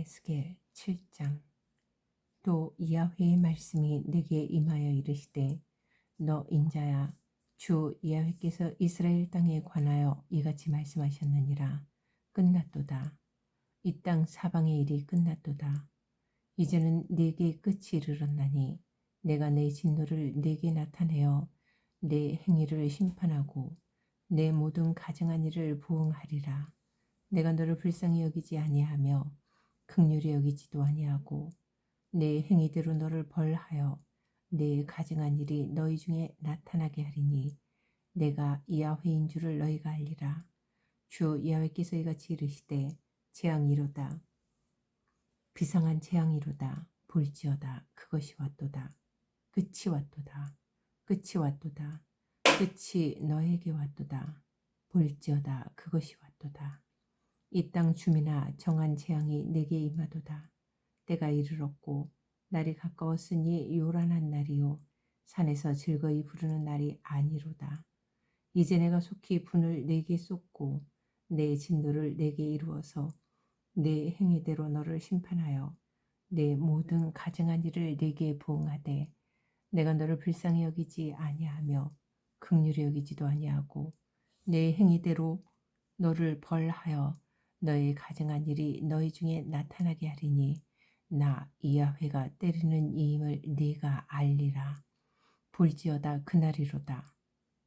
에스겔 7장. 또 야훼의 말씀이 내게 임하여 이르시되 너 인자야 주 야훼께서 이스라엘 땅에 관하여 이같이 말씀하셨느니라. 끝났도다. 이 땅 사방의 일이 끝났도다. 이제는 내게 끝이 이르렀나니 내가 내 진노를 내게 나타내어 내 행위를 심판하고 내 모든 가증한 일을 보응하리라. 내가 너를 불쌍히 여기지 아니하며 극률히 여기지도 아니하고 내 행위대로 너를 벌하여 내 가증한 일이 너희 중에 나타나게 하리니 내가 야훼인 줄을 너희가 알리라. 주 야훼께서 이같이 이르시되 재앙이로다. 비상한 재앙이로다. 볼지어다. 그것이 왔도다. 끝이 왔도다. 끝이 왔도다. 끝이 너에게 왔도다. 볼지어다. 그것이 왔도다 이 땅 주민아 정한 재앙이 내게 임하도다. 때가 이르렀고 날이 가까웠으니 요란한 날이요. 산에서 즐거이 부르는 날이 아니로다. 이제 내가 속히 분을 내게 쏟고 내 진노를 내게 이루어서 내 행위대로 너를 심판하여 내 모든 가증한 일을 내게 보응하되 내가 너를 불쌍히 여기지 아니하며 극률히 여기지도 아니하고 내 행위대로 너를 벌하여 너의 가증한 일이 너희 중에 나타나게 하리니 나 이야회가 때리는 이임을 네가 알리라. 볼지어다 그날이로다.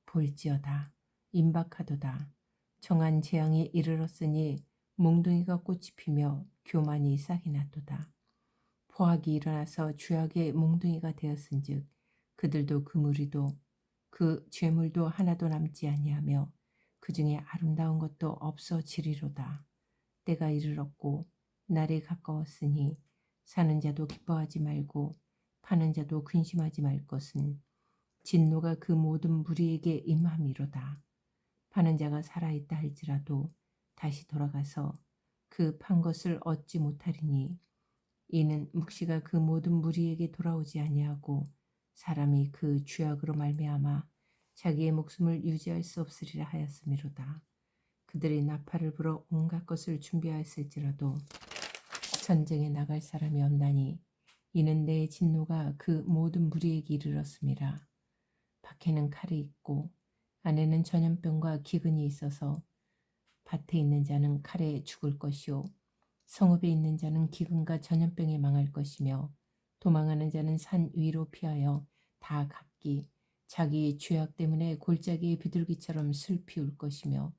볼지어다. 임박하도다. 정한 재앙이 이르렀으니 몽둥이가 꽃이 피며 교만이 싹이 났도다. 포악이 일어나서 죄악의 몽둥이가 되었은즉 그들도 그 무리도 그 죄물도 하나도 남지 아니하며 그 중에 아름다운 것도 없어지리로다. 때가 이르렀고 날이 가까웠으니 사는 자도 기뻐하지 말고 파는 자도 근심하지 말 것은 진노가 그 모든 무리에게 임함이로다. 파는 자가 살아있다 할지라도 다시 돌아가서 그 판 것을 얻지 못하리니 이는 묵시가 그 모든 무리에게 돌아오지 아니하고 사람이 그 죄악으로 말미암아 자기의 목숨을 유지할 수 없으리라 하였음이로다. 그들이 나팔을 불어 온갖 것을 준비하였을지라도 전쟁에 나갈 사람이 없나니 이는 내 진노가 그 모든 무리에게 이르렀음이라. 밖에는 칼이 있고 안에는 전염병과 기근이 있어서 밭에 있는 자는 칼에 죽을 것이요 성읍에 있는 자는 기근과 전염병에 망할 것이며 도망하는 자는 산 위로 피하여 다 각기 자기 죄악 때문에 골짜기의 비둘기처럼 슬피 울 것이며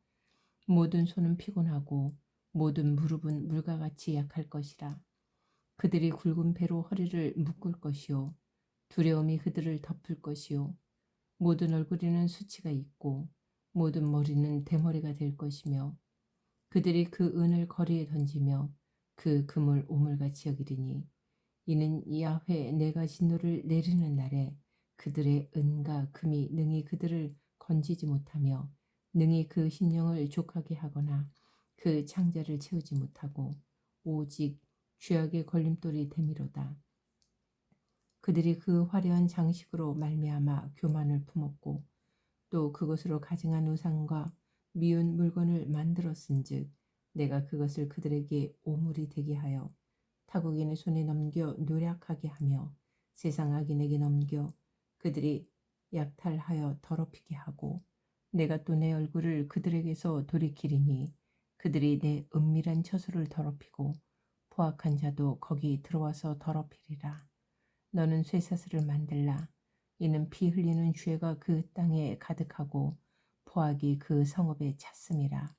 모든 손은 피곤하고 모든 무릎은 물과 같이 약할 것이라. 그들이 굵은 배로 허리를 묶을 것이요 두려움이 그들을 덮을 것이요 모든 얼굴에는 수치가 있고 모든 머리는 대머리가 될 것이며 그들이 그 은을 거리에 던지며 그 금을 오물같이 여기리니 이는 야훼 내가 진노를 내리는 날에 그들의 은과 금이 능히 그들을 건지지 못하며 능히 그 심령을 족하게 하거나 그 창자를 채우지 못하고 오직 죄악의 걸림돌이 되미로다. 그들이 그 화려한 장식으로 말미암아 교만을 품었고 또 그것으로 가증한 우상과 미운 물건을 만들었은즉 내가 그것을 그들에게 오물이 되게 하여 타국인의 손에 넘겨 노력하게 하며 세상 악인에게 넘겨 그들이 약탈하여 더럽히게 하고 내가 또 내 얼굴을 그들에게서 돌이키리니 그들이 내 은밀한 처소를 더럽히고 포악한 자도 거기 들어와서 더럽히리라. 너는 쇠사슬을 만들라. 이는 피 흘리는 죄가 그 땅에 가득하고 포악이 그 성읍에 찼음이라.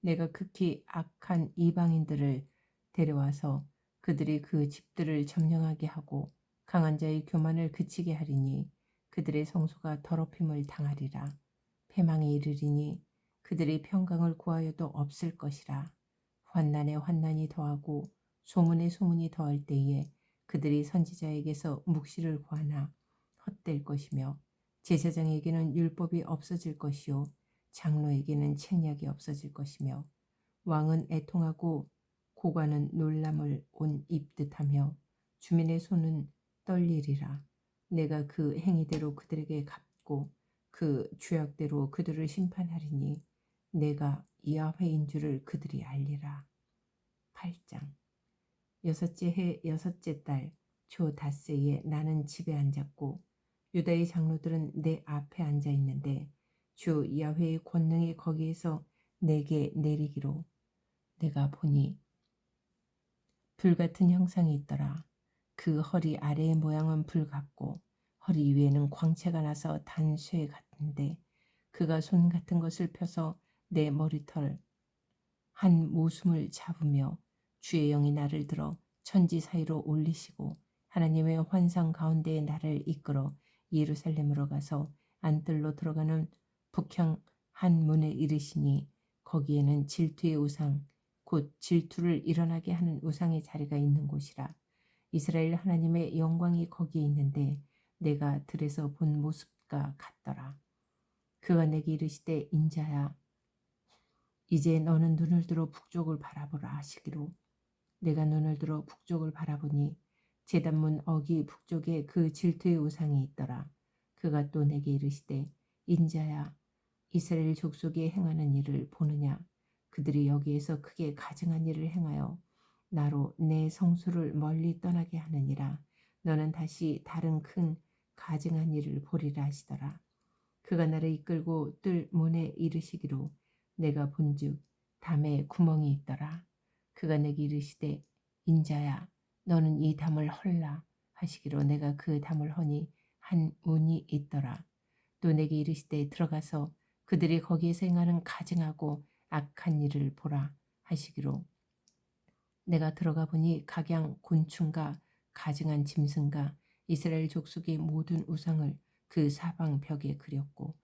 내가 극히 악한 이방인들을 데려와서 그들이 그 집들을 점령하게 하고 강한 자의 교만을 그치게 하리니 그들의 성소가 더럽힘을 당하리라. 패망이 이르리니 그들이 평강을 구하여도 없을 것이라. 환난에 환난이 더하고 소문에 소문이 더할 때에 그들이 선지자에게서 묵시를 구하나 헛될 것이며 제사장에게는 율법이 없어질 것이요 장로에게는 책략이 없어질 것이며 왕은 애통하고 고관은 놀람을 온 입듯하며 주민의 손은 떨리리라. 내가 그 행위대로 그들에게 갚고 그 죄악대로 그들을 심판하리니 내가 이하회인 줄을 그들이 알리라. 8장 여섯째 해 여섯째 달 초 닷새에 나는 집에 앉았고 유다의 장로들은 내 앞에 앉아 있는데 주 야훼의 권능이 거기에서 내게 내리기로 내가 보니 불같은 형상이 있더라. 그 허리 아래의 모양은 불 같고 허리 위에는 광채가 나서 단쇠 같 은데 그가 손 같은 것을 펴서 내 머리털 한 모숨을 잡으며 주의 영이 나를 들어 천지 사이로 올리시고 하나님의 환상 가운데에 나를 이끌어 예루살렘으로 가서 안뜰로 들어가는 북향 한 문에 이르시니 거기에는 질투의 우상 곧 질투를 일어나게 하는 우상의 자리가 있는 곳이라. 이스라엘 하나님의 영광이 거기에 있는데 내가 들에서 본 모습과 같더라 그가 내게 이르시되 인자야 이제 너는 눈을 들어 북쪽을 바라보라 하시기로 내가 눈을 들어 북쪽을 바라보니 제단문 어기 북쪽에 그 질투의 우상이 있더라. 그가 또 내게 이르시되 인자야 이스라엘 족속이 행하는 일을 보느냐 그들이 여기에서 크게 가증한 일을 행하여 나로 내 성소를 멀리 떠나게 하느니라 너는 다시 다른 큰 가증한 일을 보리라 하시더라. 그가 나를 이끌고 뜰 문에 이르시기로 내가 본즉 담에 구멍이 있더라. 그가 내게 이르시되 인자야 너는 이 담을 헐라 하시기로 내가 그 담을 허니 한 문이 있더라. 또 내게 이르시되 들어가서 그들이 거기에서 행하는 가증하고 악한 일을 보라 하시기로 내가 들어가 보니 각양 곤충과 가증한 짐승과 이스라엘 족속의 모든 우상을 그 사방 벽에 그렸고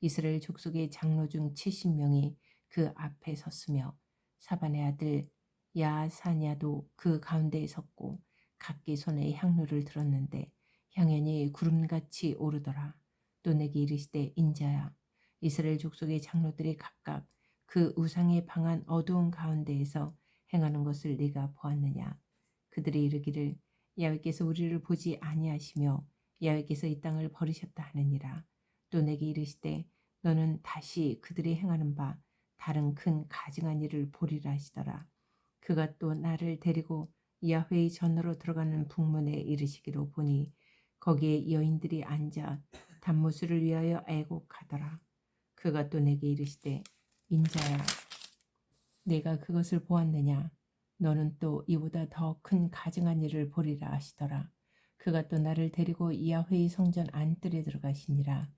이스라엘 족속의 장로 중 70명이 그 앞에 섰으며 사반의 아들 야사냐도 그 가운데에 섰고 각기 손에 향로를 들었는데 향연이 구름같이 오르더라. 또 내게 이르시되 인자야 이스라엘 족속의 장로들이 각각 그 우상의 방한 어두운 가운데에서 행하는 것을 네가 보았느냐 그들이 이르기를 야훼께서 우리를 보지 아니하시며 야훼께서 이 땅을 버리셨다 하느니라 또 내게 이르시되 너는 다시 그들이 행하는 바 다른 큰 가증한 일을 보리라 하시더라. 그가 또 나를 데리고 야훼의 전으로 들어가는 북문에 이르시기로 보니 거기에 여인들이 앉아 단무술을 위하여 애곡하더라. 그가 또 내게 이르시되 인자야 내가 그것을 보았느냐 너는 또 이보다 더 큰 가증한 일을 보리라 하시더라. 그가 또 나를 데리고 야훼의 성전 안뜰에 들어가시니라.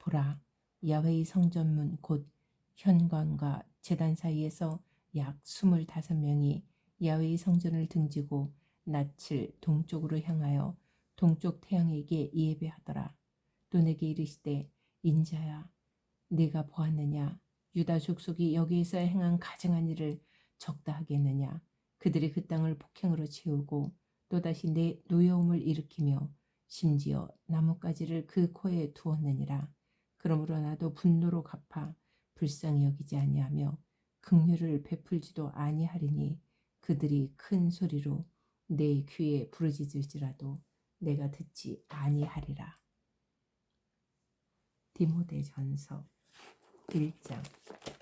보라 야훼의 성전문 곧 현관과 재단 사이에서 약 25명이 야외의 성전을 등지고 낯을 동쪽으로 향하여 동쪽 태양에게 예배하더라. 또 내게 이르시되 인자야 네가 보았느냐 유다 족속이 여기에서 행한 가증한 일을 적다 하겠느냐 그들이 그 땅을 폭행으로 채우고 또다시 내 노여움을 일으키며 심지어 나뭇가지를 그 코에 두었느니라 그러므로 나도 분노로 갚아 불쌍히 여기지 아니하며 긍휼을 베풀지도 아니하리니 그들이 큰 소리로 내 귀에 부르짖을지라도 내가 듣지 아니하리라. 디모데전서 1장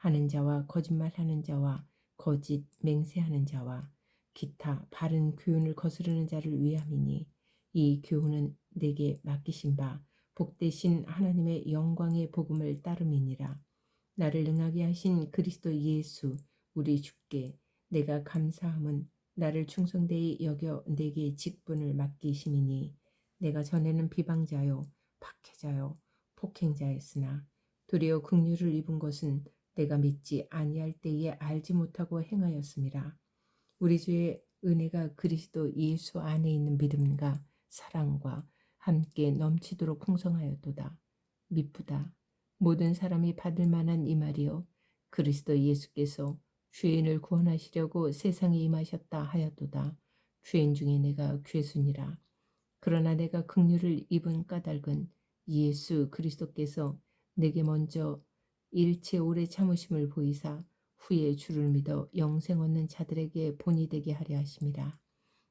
하는 자와 거짓말하는 자와 거짓 맹세하는 자와 기타 바른 교훈을 거스르는 자를 위함이니 이 교훈은 내게 맡기신 바 복되신 하나님의 영광의 복음을 따름이니라. 나를 능하게 하신 그리스도 예수 우리 주께 내가 감사함은 나를 충성되이 여겨 내게 직분을 맡기심이니 내가 전에는 비방자요 박해자요 폭행자였으나 도리어 긍휼을 입은 것은 내가 믿지 아니할 때에 알지 못하고 행하였음이라 우리 주의 은혜가 그리스도 예수 안에 있는 믿음과 사랑과 함께 넘치도록 풍성하였도다 미쁘다 모든 사람이 받을 만한 이 말이요 그리스도 예수께서 죄인을 구원하시려고 세상에 임하셨다 하였도다. 죄인 중에 내가 괴순이라. 그러나 내가 긍휼을 입은 까닭은 예수 그리스도께서 내게 먼저 일체 오래 참으심을 보이사 후에 주를 믿어 영생 얻는 자들에게 본이 되게 하려 하심이라.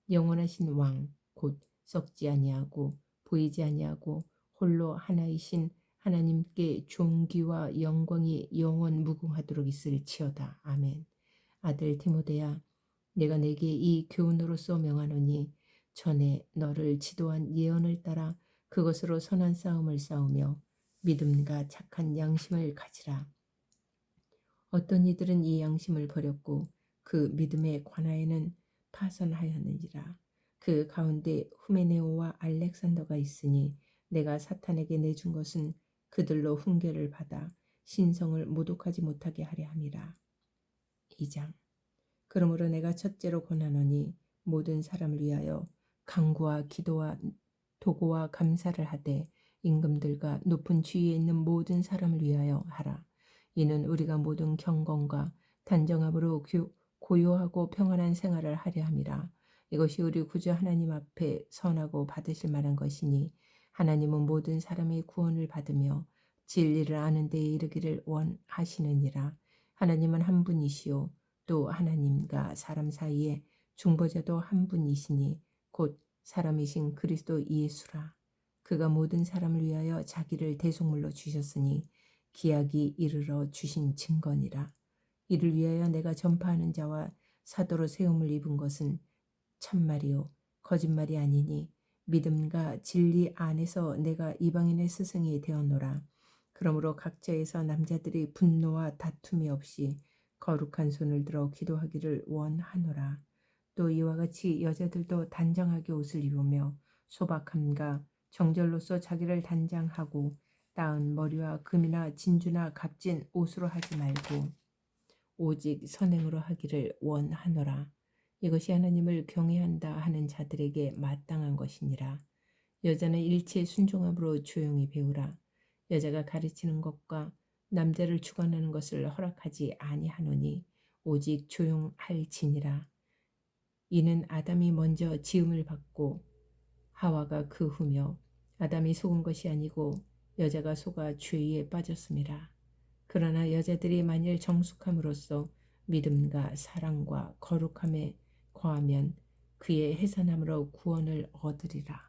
영원하신 왕 곧 썩지 아니하고 보이지 아니하고 홀로 하나이신 하나님께 존귀와 영광이 영원 무궁하도록 있을지어다. 아멘. 아들 디모데야 내가 내게 이 교훈으로서 명하노니 전에 너를 지도한 예언을 따라 그것으로 선한 싸움을 싸우며 믿음과 착한 양심을 가지라. 어떤 이들은 이 양심을 버렸고 그 믿음의 관하에는 파선하였느니라. 그 가운데 후메네오와 알렉산더가 있으니 내가 사탄에게 내준 것은 그들로 훈계를 받아 신성을 모독하지 못하게 하려 함이라. 2장 그러므로 내가 첫째로 권하노니 모든 사람을 위하여 강구와 기도와 도고와 감사를 하되 임금들과 높은 지위에 있는 모든 사람을 위하여 하라. 이는 우리가 모든 경건과 단정함으로 고요하고 평안한 생활을 하려 함이라. 이것이 우리 구주 하나님 앞에 선하고 받으실 만한 것이니 하나님은 모든 사람이 구원을 받으며 진리를 아는 데에 이르기를 원하시느니라. 하나님은 한 분이시요 또 하나님과 사람 사이에 중보자도 한 분이시니 곧 사람이신 그리스도 예수라. 그가 모든 사람을 위하여 자기를 대속물로 주셨으니 기약이 이르러 주신 증거니라. 이를 위하여 내가 전파하는 자와 사도로 세움을 입은 것은 참말이요 거짓말이 아니니 믿음과 진리 안에서 내가 이방인의 스승이 되었노라. 그러므로 각자에서 남자들이 분노와 다툼이 없이 거룩한 손을 들어 기도하기를 원하노라. 또 이와 같이 여자들도 단정하게 옷을 입으며 소박함과 정절로서 자기를 단장하고 따은 머리와 금이나 진주나 값진 옷으로 하지 말고 오직 선행으로 하기를 원하노라. 이것이 하나님을 경외한다 하는 자들에게 마땅한 것이니라. 여자는 일체 순종함으로 조용히 배우라. 여자가 가르치는 것과 남자를 주관하는 것을 허락하지 아니하노니 오직 조용할지니라. 이는 아담이 먼저 지음을 받고 하와가 그 후며 아담이 속은 것이 아니고 여자가 속아 죄에 빠졌습니다. 그러나 여자들이 만일 정숙함으로써 믿음과 사랑과 거룩함에 거하면 그의 해산함으로 구원을 얻으리라.